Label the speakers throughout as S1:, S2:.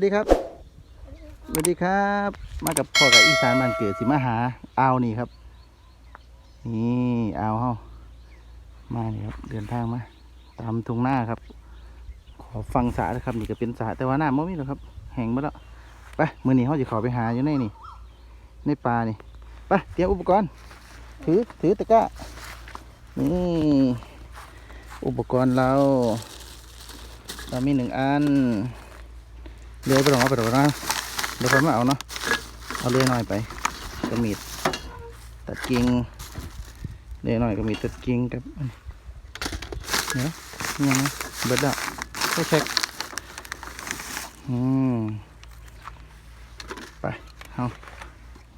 S1: สวัสดีครับสวัสดีครับ มากับพ่อกับอีสานบ้านเกิดสิมาหาอาวนี่ครับ นี่อาวเฮามานี่ครับเดินทางมาตามทุ่งหน้าครับ ขอฟังสระนะครับนี่ก็เป็นสระแต่ว่าหน้ำไม่มีหรอกครับ แห้งไปแล้วไปมือนี้เขาจะขอไปหาอยู่ในนี่ในป่านี่ไปเตรียมอุปกรณ์ ถือถือตะกร้านี่อุปกรณ์เราเรามีหนึ่งอัน เลื่อยไปลองเอไปหรอกนะเดี๋ยวผมมาเอาเนาะเอาเลื่อยหน่อยไปกระมีดตัดกิ่งเลื่อยหน่อยกระมีดตัดกิ่งกับอันนี้เดี๋ยวนี่ยังเบิดแล้วก็เช็คอืมไปเอา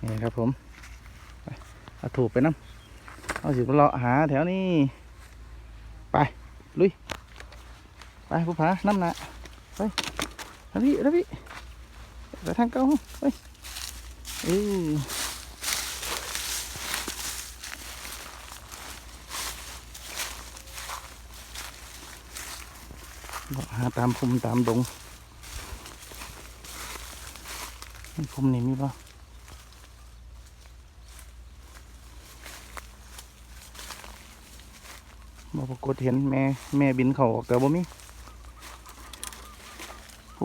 S1: นี่ครับผมไปเอาถูกไปน้ำเอาสิบเลาะหาแถวนี้ไปลุยไปผู้ผาน้ำหนะไป แล้วพี่แล้วพี่ไปทางเก้าไปเออบอกหาตามภูมิตามดงนี่ภูมินี่มีป่ะบปรากฏเห็นแม่แม่บินเขาออกแต่บ่มี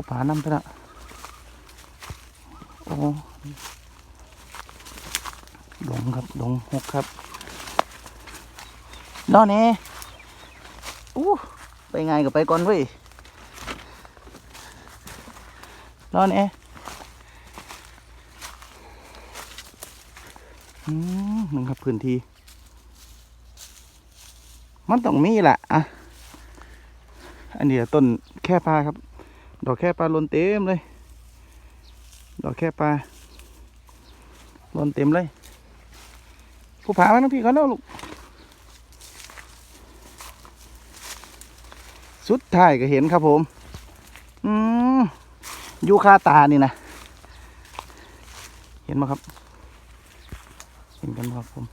S1: ผู้ผานำไปละโอ้ดงครับดงหกครับนอนเน่อู้ไปไงก็ไปก่อนเว้ยนอนเน่อืมมึงครับพื้นที่ มันต้องมีแหละอะ อันนี้ต้นแค่ปลาครับ ดอกแค่ปลาล้นเต็มเลย ดอกแค่ปลาล้นเต็มเลย ผู้ผามาน้องพี่เขาแล้วลูก สุดท้ายก็เห็นครับผม อืมอยูคาตานี่นะ เห็นไหมครับ เห็นกันไหมครับผม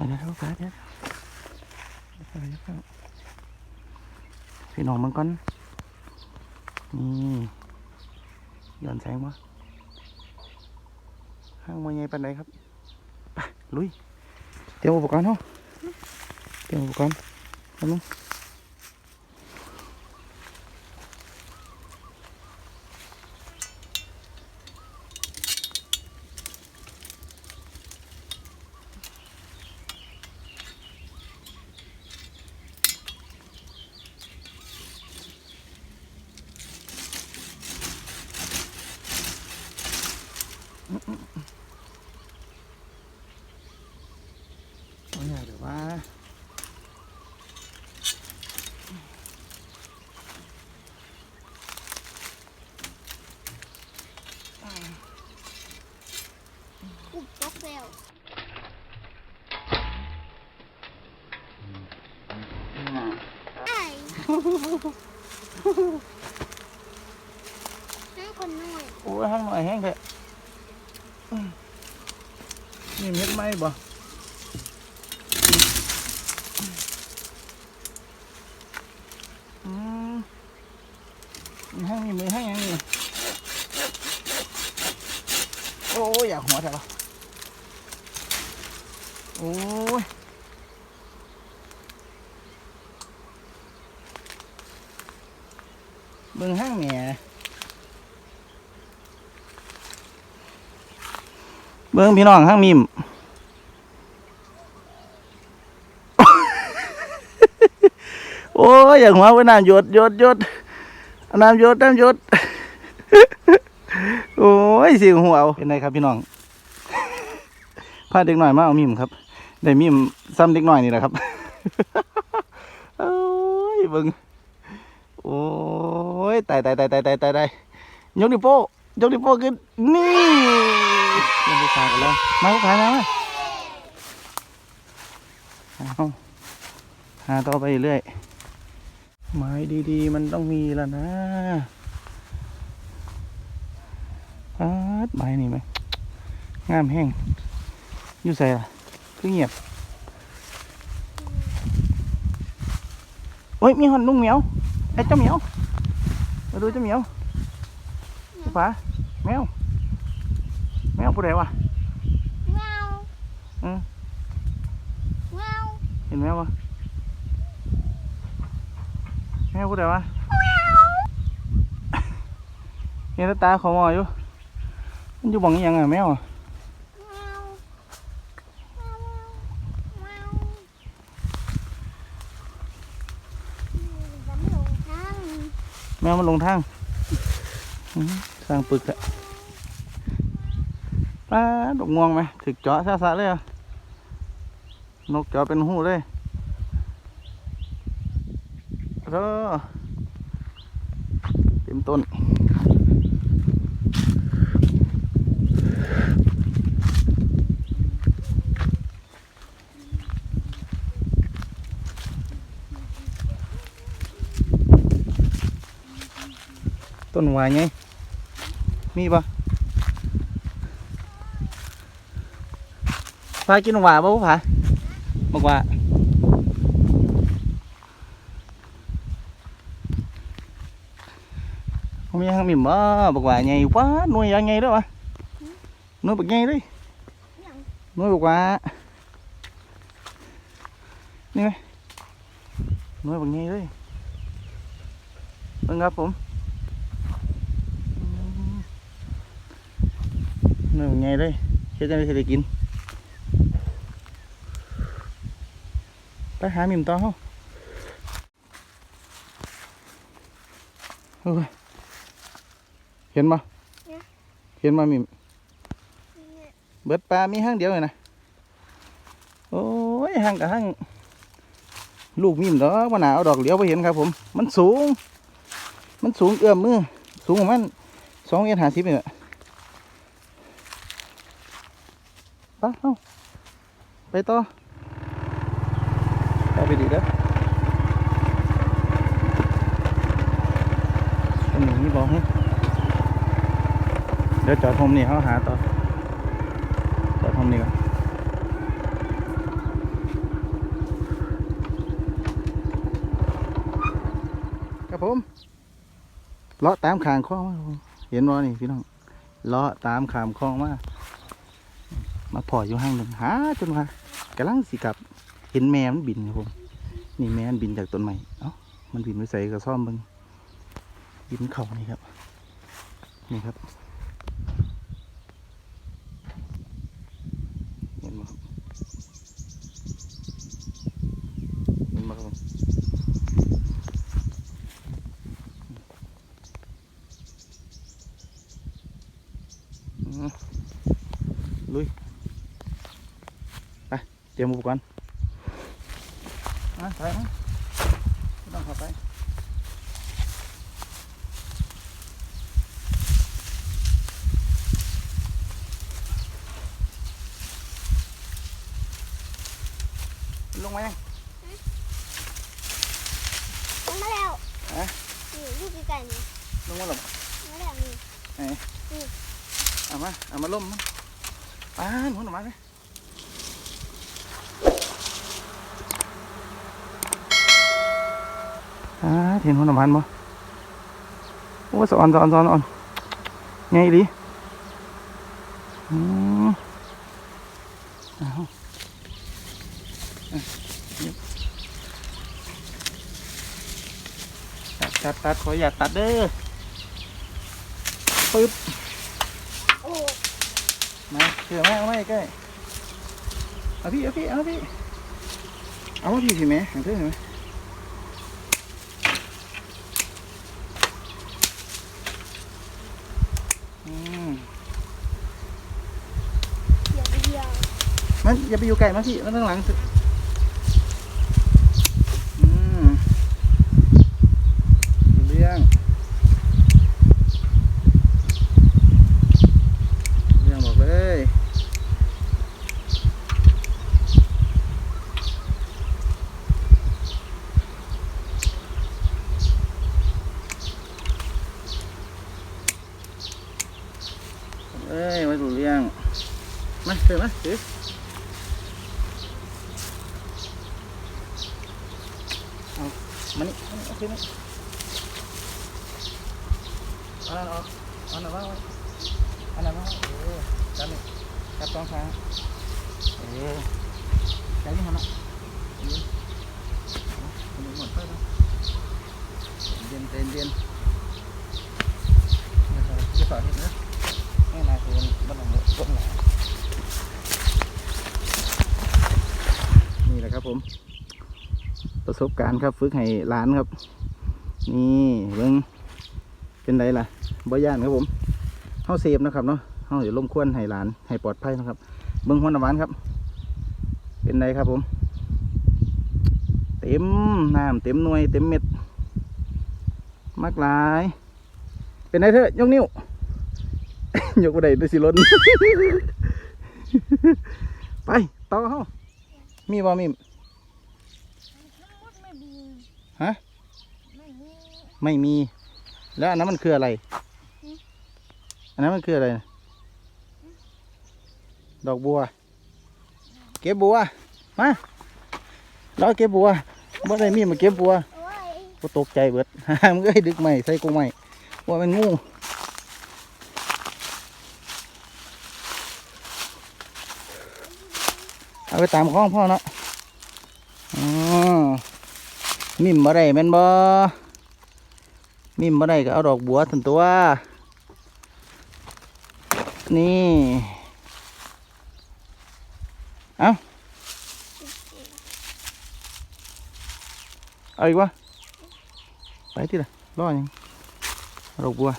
S1: เดี๋ยวเดี๋ยวเดี๋ยวเดี๋ยวพี่น้องมันก่อนนี่ย้อนแสงวะห้างมาใหญ่ปันใดครับไปลุยเตรียมอุปกรณ์เนาะเตรียมอุปกรณ์เอาลง เอาอย่างเดี๋ยวว่า
S2: ปุ๊บตกแล้วไอ้ห้าคนน้อย
S1: โอ้ยห้างหน่อยแห้งเถอะอืม ไม้บ่อืมมีห้างมีมือห้างยังนี่โอ้ยอยากหัวแถวโอ้ยเบิ่งห้างแม่เบิ้งพี่น้องห้างมิม โอ้ ยอย่ากหัวไว้น้ำหยดหยดหยดน้ำหยดน้ำหยดโอ้ยเสียงหัวเอาเป็นไงครับพี่น้องพาเด็กหน่อยมาเอามิมครับได้มิมซ้ำเด็กหน่อยนี่แหละครับโอ้ยเบิ้งโอ้ยตายตายตายตายตายตายตายยกนิ้วโป้ยกนิ้วโป้ขึ้นนี่เล่นไปขากันแล้วมาลูกค้ามามาเอาหาต่อไปเรื่อย ไม้ดีๆ มันต้องมีแล้วนะปาดไม้นี่ไหมงามแห้งอยู่ใส่ล่ะคือเงียบ โอ้ย มีหอนลุงเหมียว ไอ้เจ้าเหมียว มาดูเจ้าเหมียวพี่ป๋าแมว แมวผู้ใดวะ
S2: เงา
S1: อืม
S2: เงา
S1: เห็นแมววะ แมวผู้ใดวะเห็นแล้วตาขอมออยู่ มันอยู่บังยังอะแมวแมวมันลงทางสร้างปึกอะปลาดกงวงไหมถึกเจาะซะซะเลยอะนกเจาะเป็นหูเลย เออเต็มต้น ต้นหวายไง มีปะพากินหวาปะผู้ผาบอกว่าเขามีห้างมิมบ่บอกว่าไงวะหน่วยยังไงด้วยวะหน่วยบอกไงเลย
S2: อย่าง
S1: หน่วยบอกว่า นี่ไหมหน่วยบอกไงเลยเบิ่งครับผมนี่เป็นไงเลยเฮ็ดจังได๋สิได้กิน ไปหาหมิมต่อ เฮาเฮ้ยเห็นบ่เห็นบ่หมิม
S2: เนี่ย
S1: เบิดปลา มีห้างเดียวเลยนะโอ้ยห้างกับห้างลูกมิมดอกว่าหนาเอาดอกเหลียวไปเห็นครับผม มันสูง มันสูงเอื้อมมือ สูงประมาณสองเมตรห้าสิบนี่แหละไปเอาไปต่อไปไปดีเด้อตรงนี้นี่บอกให้ เดี๋ยวจอดผมนี่เขาหาต่อจอดผมนี่ก่อนครับผมเลาะตามขางคลองมาเห็นว่านี่พี่น้องเลาะตามขามคลองมามาพออยู่ห้างหนึ่งหาจนว่ากำลังสิกลับเห็นแม่มันบินครับผมนี่แม่มันบินจากต้นไม้เอ้ามันบินไปใส่กระซ่อมบิงบินเขานี่ครับนี่ครับ เห็นไหมครับเห็นไหมครับผมอืมลุย ไป เต รียมอุปกรณ์มาไปนะไม่ต้องเข้าไปลงมายัง
S2: ลงมาแล้ว
S1: ฮะ
S2: นี่อยู่ใกล้ๆนี่
S1: ลงมาหรอ
S2: มาแล้วนี่
S1: เอามาเอามาล่มมันป้านหัวหน่อไมาเลย อ่าเห็นหัวหน่อมันบ่โอ้ยสอนสอนสอนสอนไงดิอืมเอาอะเดี๋ยวตัดตัดตัดขออยากตัดเด้อปึ๊บ
S2: โอ้
S1: มาเถื่อมาเอาไม่ใกล้เอาพี่เอาพี่เอาพี่เอามาพี่สิแม่หันเถื่อเห็นไหมอืม
S2: เดี๋ยวเดียว
S1: มันอย่าไปอยู่ไกลมาพี่มันข้างหลังสิอืมรู้เรื่องรู้เรื่องบอกเลยเอ้ยไว้รู้เรื่อง มาเถอะมาถือเอามานี่มานี่เอาถือมาเอาอันนั้นอ อกเอาอันนั้นวางไว้เอาอันนั้นวางไว้เออจับนี่จับสองข้างเออใจนี่มันเนาะเออเอาเอาหมดไปแล้วเย็นเย็นเย็นอย่าต่ออย่าต่อนิดนะไม่นายคือมันบ้านหลังนี้ก้นหนานี่แหละครับผม ประสบการณ์ครับฝึกให้หลานครับ นี่เบิ้งเป็นไรล่ะ บ่ย่านครับผมเฮาเซฟนะครับเนาะเฮาอย่าล้มควนให้หลานให้ปลอดภัยนะครับ เบิ้งหัวน้ำหวานครับ เป็นไรครับผม เต็มน้ำเต็มหน่วยเต็มเม็ดมากหลาย เป็นไรเถอะยกนิ้ว ยกบ่ได้ด้วยสิล้นไปต่อเฮามีบ่มี
S2: ทั้งหมดไม่มี
S1: ฮะ
S2: ไม่มี
S1: ไม่มี แล้วอันนั้นมันคืออะไรอั นนั้นมันคืออะไรนะดอกบัว เก็บบัว มาเราเก็บบัวบ่ได้มีมาเก็บบัวก็ตกใจเบิดมึงก็ให้ดึกใหม่ใส่กรงใหม่ว่ามันงูเอาไปตามข้องพ่อเนาะอ๋อมิมบ่ได้แม่นบ่มิมบ่ได้ก็เอาดอกบัวถึงตัว นี่ เอาเอาอีกวะไปที่ละรอยังดอกบัว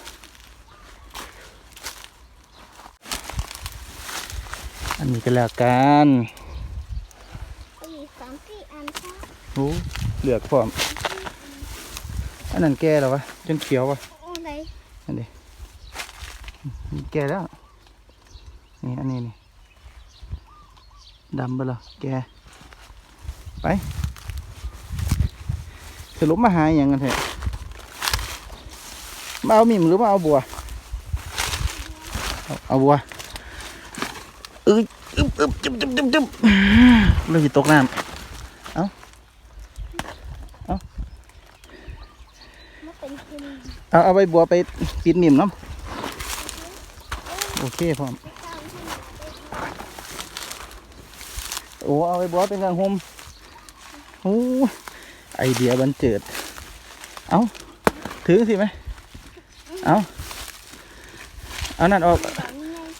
S1: อันนี้ก็แล้วกัน
S2: อีกสามสี่อันค่ะ
S1: โอ้เหลือกพร้อม อันนั้นแก่แล้ววะ จนเขียววะ
S2: โอ้ไหน
S1: อันนี้แก่แล้ว นี่อันนี้นี่ดำไปแล้วแก ไปสรุปมาหาอย่างกันเถอะมาเอาหมิ่มหรือมาเอาบัว เอาเอาบัวเอ้ยอึ๊บอึ๊บจุ๊บจุ๊บจุ๊บจุ๊บเริ่มจะตกน้ำ
S2: มันเป็นกิน
S1: เอาเอาใบบัวไปปิดหมิ่มนาะโอเคพร้อม
S2: ข้าวที่ไหน
S1: โอ้เอาใบบัวเป็นกางหมโอ้ไอเดียบันเจิด เอาถือสิไหมเอาเอานั่นออก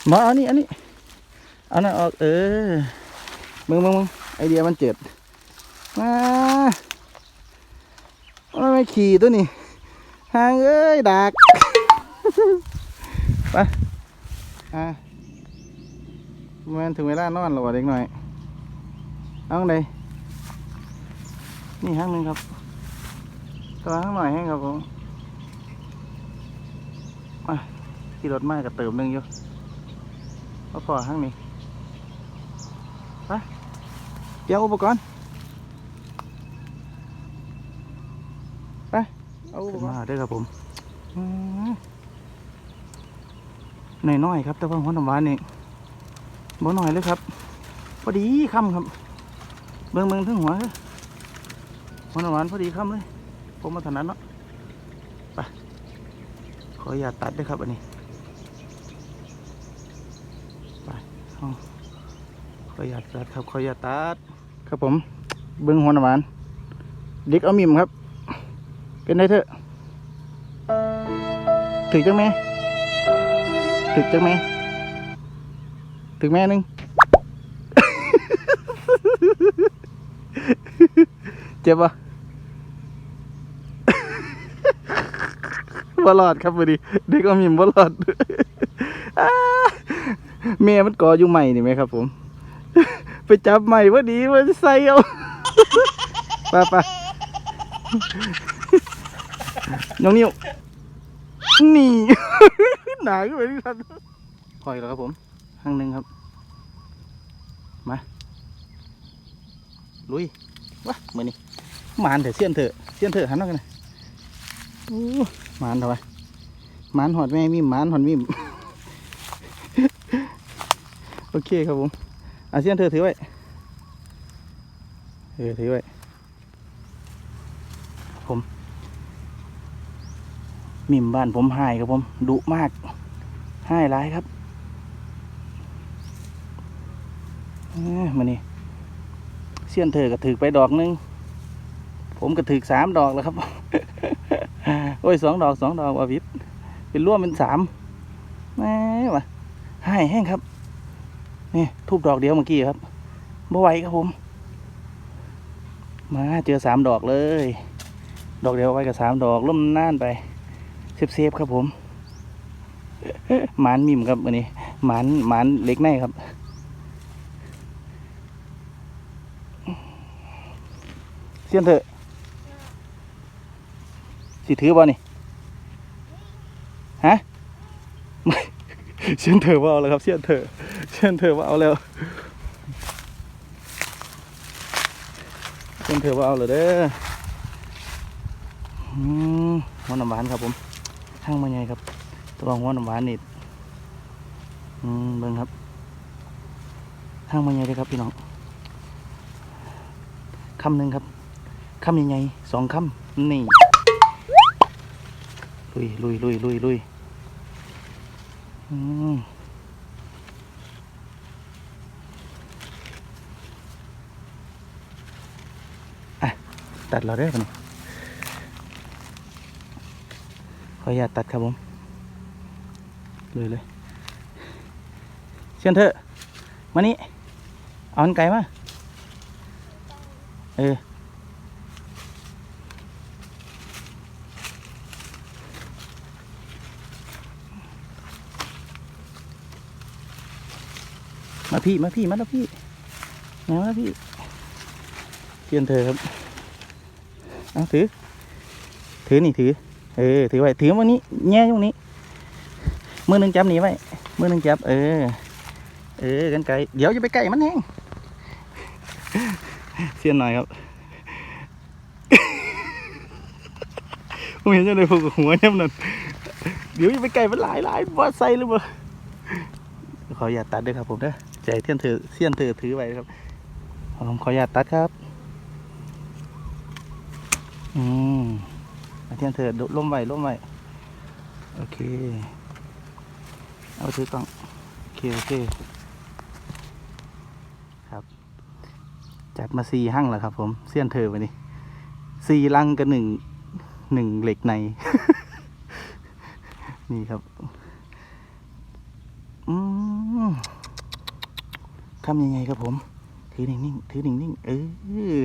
S1: มาเอานี่อันนี้เอานั่นออกเออมึงมึงมึงไอเดียมันเจิดมาว่าไม่ขี่ตัวนี้หางเอ้ยดักไปอะมันถึงเวลานอนแล้วเด็กหน่อย เอาไงนี่ห้างหนึ่งครับตัวห้างหน่อยให้ครับผมมาขี่รถมากับเติมหนึ่งอยู่ก็พอห้างนี้ไปเดี๋ยวอุปกรณ์ไปเอาอุปกรณ์มาด้วยครับผมหน่อยน้อยๆครับ แต่ว่าหัวน้ำหวานนี่บ่หน่อยเลยครับ พอดีคำครับ เบิ่งเบิ่งถึงหัวเด้อหัวหน้ำหวานพอดีคำเลยผมมาถนัดเนาะไปขออย่าตัดด้วยครับอันนี้ไปขออย่าตัดครับขออย่าตัดครับผม เบิ่งหัวหน้ำหวานเด็กเอามิมครับ เป็นไงเถอะถึกจังแม่ถึกจังแม่ถึกแม่นึง เจ็บปะบอลอดครับพอดีเด็กก็มีบอลอดเมียมันก่ออยู่ใหม่นี่ไหมครับ ผม ไปจับใหม่พอดีมันใส่เอาไปไปน้องนิ้วนี่หนาขึ้นไปที่ทันคอยแล้วครับผมห้างหนึ่งครับ มา ลุยวะมือนี่ มานเถอะเสี้ยนเถอะเสี้ยนเถอะหันมากันนะอู้มานเถอะวะมานหอดแม่มีมมานหอดมีมโอเคครับผมอาเซียนเธอถือไว้เออถือไว้ผมมิมบ้านผมหายครับผมดุมากหายร้ายครับเอ้ยมานี่เสี้ยนเธอก็ถือไปดอกนึง ผมก็ถือสามดอกแล้วครับ โอ้ยสองดอกสองดอกว่าพิษเป็นร่วมเป็นสามแหม่วะหายแห้งครับ นี่ทูบดอกเดียวเมื่อกี้ครับบ่ไหวครับผม มาเจอสามดอกเลย ดอกเดียวไว้กับสามดอกล่มน่านไปเซฟเซฟๆครับผมหมานมิมครับวันนี้หมานหมานเล็กแน่ครับเสียนเถอะ สิถือบ่นี่ฮะไม่เสียนเถอว่าเอาแล้วครับเสียนเถอเสียนเถอว่าเอาแล้วเสียนเถอว่าเอาเลยเด้ออืมหัวน้ำหวานครับผมข้างมันใหญ่ครับตัวหัวน้ำหวานนี่อืมเบิ่งครับข้างมันใหญ่เลยครับพี่น้องคำหนึ่งครับคำใหญ่ๆสองคำนี่ ลุยลุยลุยลุยลุยอืมอะ ตัดเราได้ปะเนี่ยขออนุญาตตัดครับผมเลยเลยเชิญเถอะ มานี่ เอาอันไก่มา เออ พี่มาพี่มาแล้วพี่มาแล้วพี่เทียนเธอครับเอาถือ ถือนี่ถือ เออถือไว้ถือวันนี้แง่ตรงนี้มือหนึ่งจับหนีไว้มือหนึ่งจับ เออ เออกันไกลเดี๋ยวจะไปไก่มันแห้งเสียนหน่อยครับผมเห็นจะเลยพวกหัวเนี่ยมันเดี๋ยวจะไปไก่มันหลายหลายว่าใส่หรือเปล่าขออย่าตตัดด้วยครับผมเด้อ ใจเทียนเธอเสี้ยนเธอถือไว้ครับผมขออย่าตตัดครับ อืมเทียนเธอล้มไว้ล้มไว้โอเค เอาถือกล้องโอเคโอเคครับจัดมาสี่หั่งแล้วครับ ผมเสี้ยนเธอไปนี่สี่ลังกับหนึ่งหนึ่งเหล็กใน นี่ครับ อืม ทำยังไงครับผม ถือนิ่งๆถือนิ่งๆเออ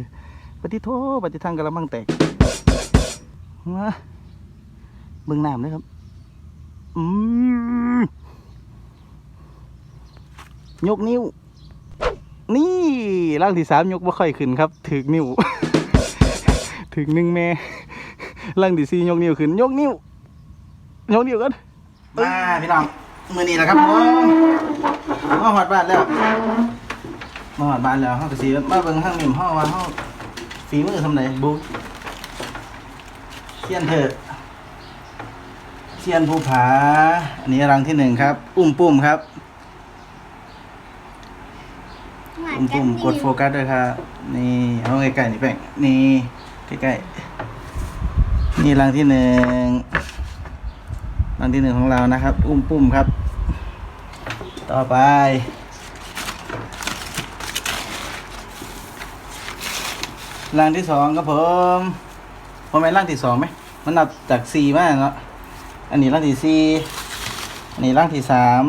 S1: ปฏิโทปฏิทังกระมังแตกมาเบิ่งน้ำเลยครับ อืมยกนิ้ว นี่ร่างที่สามยกบ่ค่อยขึ้นครับ ถึกนิ้ว ถึงหนึ่งแม่ร่างที่สี่ยกนิ้วขึ้น ยกนิ้วยกนิ้วกันมาพี่น้องมือนี้แหละครับผม มาหอดบ้านแล้ว มาหอดบ้านแล้วห้องกระสีมาเบิ่งห้างนิ่มห้องว่าห้องฝีมือทำไหนบุกเชียนเถอะเชียนภูผา อันนี้รังที่หนึ่งครับ อุ้มปุ่มครับ อุ้มปุ่มกดโฟกัสด้วยครับ นี่เอาใกล้ๆนี่แป้งนี่ใกล้ๆนี่รังที่หนึ่งรังที่หนึ่งของเรานะครับ อุ้มปุ่มครับ ต่อไปรังที่สองครับผมพอไหมรังที่สองไหม มันนับจากสี่มาเนาะ อันนี้รังที่สี่อันนี้รังที่สาม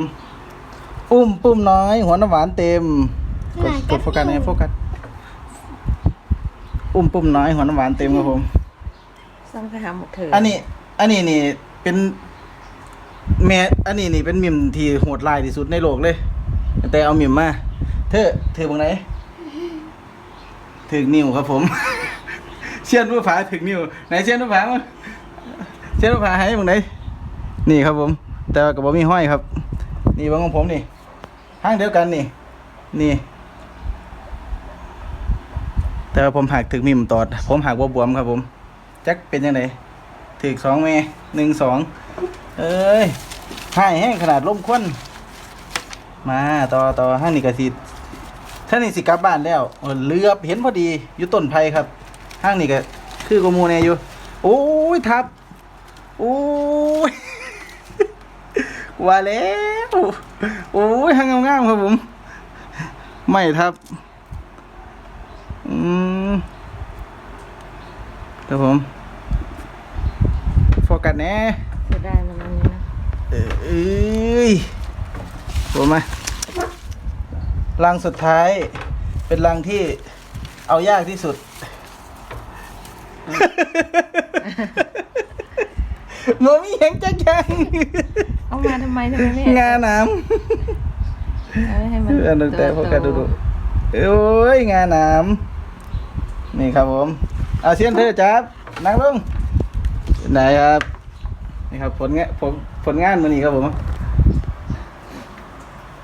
S1: อุ้มปุ่มน้อย หัวน้ำหวานเต็ม กดกดโฟกัสนะโฟกัส อุ้มปุ่มน้อยหัวน้ำหวานเต็มครับผม
S3: สั่งไปหาหมกเถอะ
S1: อันนี้ อันนี้นี่เป็น แม่อันนี้นี่เป็นมิมที่โหดร้ายที่สุดในโลกเลย แต่เอามิมมาเธอเธอบังไหนถึงนิ้วครับผม เชียนผู้ผาถึงนิ้วไหนเชียนผู้ผามาเชียนผู้ผาให้บังไหนนี่ครับผม แต่กับผมมีห้อยครับ นี่บังของผมนี่ห้างเดียวกันนี่ นี่ แต่ผมหักถึงมิมตอด ผมหักบวมครับผมจักเป็นยังไงถึกสองเมหนึ่งสอง เอ้ยให้แห้งขนาดล่มควันมาต่อต่อห้างนี่ก็สิท่างนี่สิกลับบ้านแล้วเออเลือบเห็นพอดีอยู่ต้นไผ่ครับ ห้างนี่ก็คือกมูแน่อยู่ โอ้ยทับ โอ้ยว่าแล้วโอ้ยห้างงามๆครับผม ไม่ทับ อืมครับผมโฟกัสแน่
S3: เสียดายมัน
S1: เอ้ยผมมารังสุดท้าย เป็นรังที่เอายากที่สุด โมมีแหงจักยัง
S3: เอามาทำไมทำไมไม่
S1: งาน้
S3: เอาไว้ให้มันำ
S1: เออตั้งแต่พวกกันดูดูโอ้ยงาน้ำนี่ครับผม เอาเสียนเธอจับนั่งลงไหนครับ นี่ครับผลงานผลผลงานมันนี่ครับผม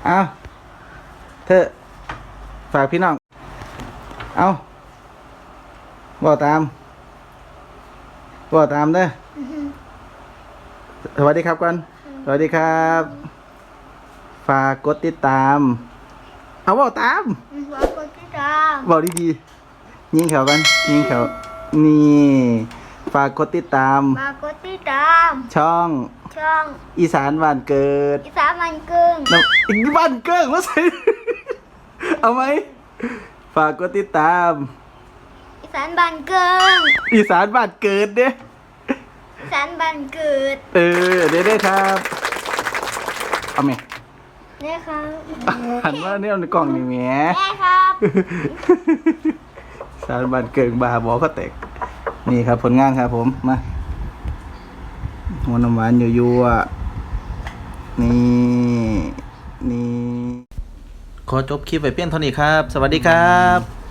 S1: เอาเธอฝากพี่น้อง เอาบอกตามบอกตามเด้อสวัสดีครับก่อนสวัสดีครับ ฝากกดติดตาม เอาบอกตาม
S2: ว่าคนที่ตาม
S1: บอกดีๆยิงแขวกันยิงแขวนี่ ฝากกดติดตาม
S2: มากดติดตาม
S1: ช่อง
S2: ช่อง
S1: อีสานบ้านเกิด
S2: อีสานมันกึ่ง
S1: น้ำอีกบ้านเกิดมาใส่เอาไหมฝากกดติดตาม
S2: อีสานบันเกิง
S1: อีสานบ้านเกิดเด้
S2: อีสานบันเกิด
S1: เออเด้ได้ครับเอาไหม
S2: เนี่ยครับ
S1: หันมาเนี่ยในกล่องนี่แหม
S2: แม่ครับ
S1: สารบันเกิงบาบอกก็แตก นี่ครับผลงานครับผมมาหัวน้ำหวานอยู่ๆอะนี่นี่ขอจบคลิปไว้เพียงเท่านี้ครับ สวัสดีครับ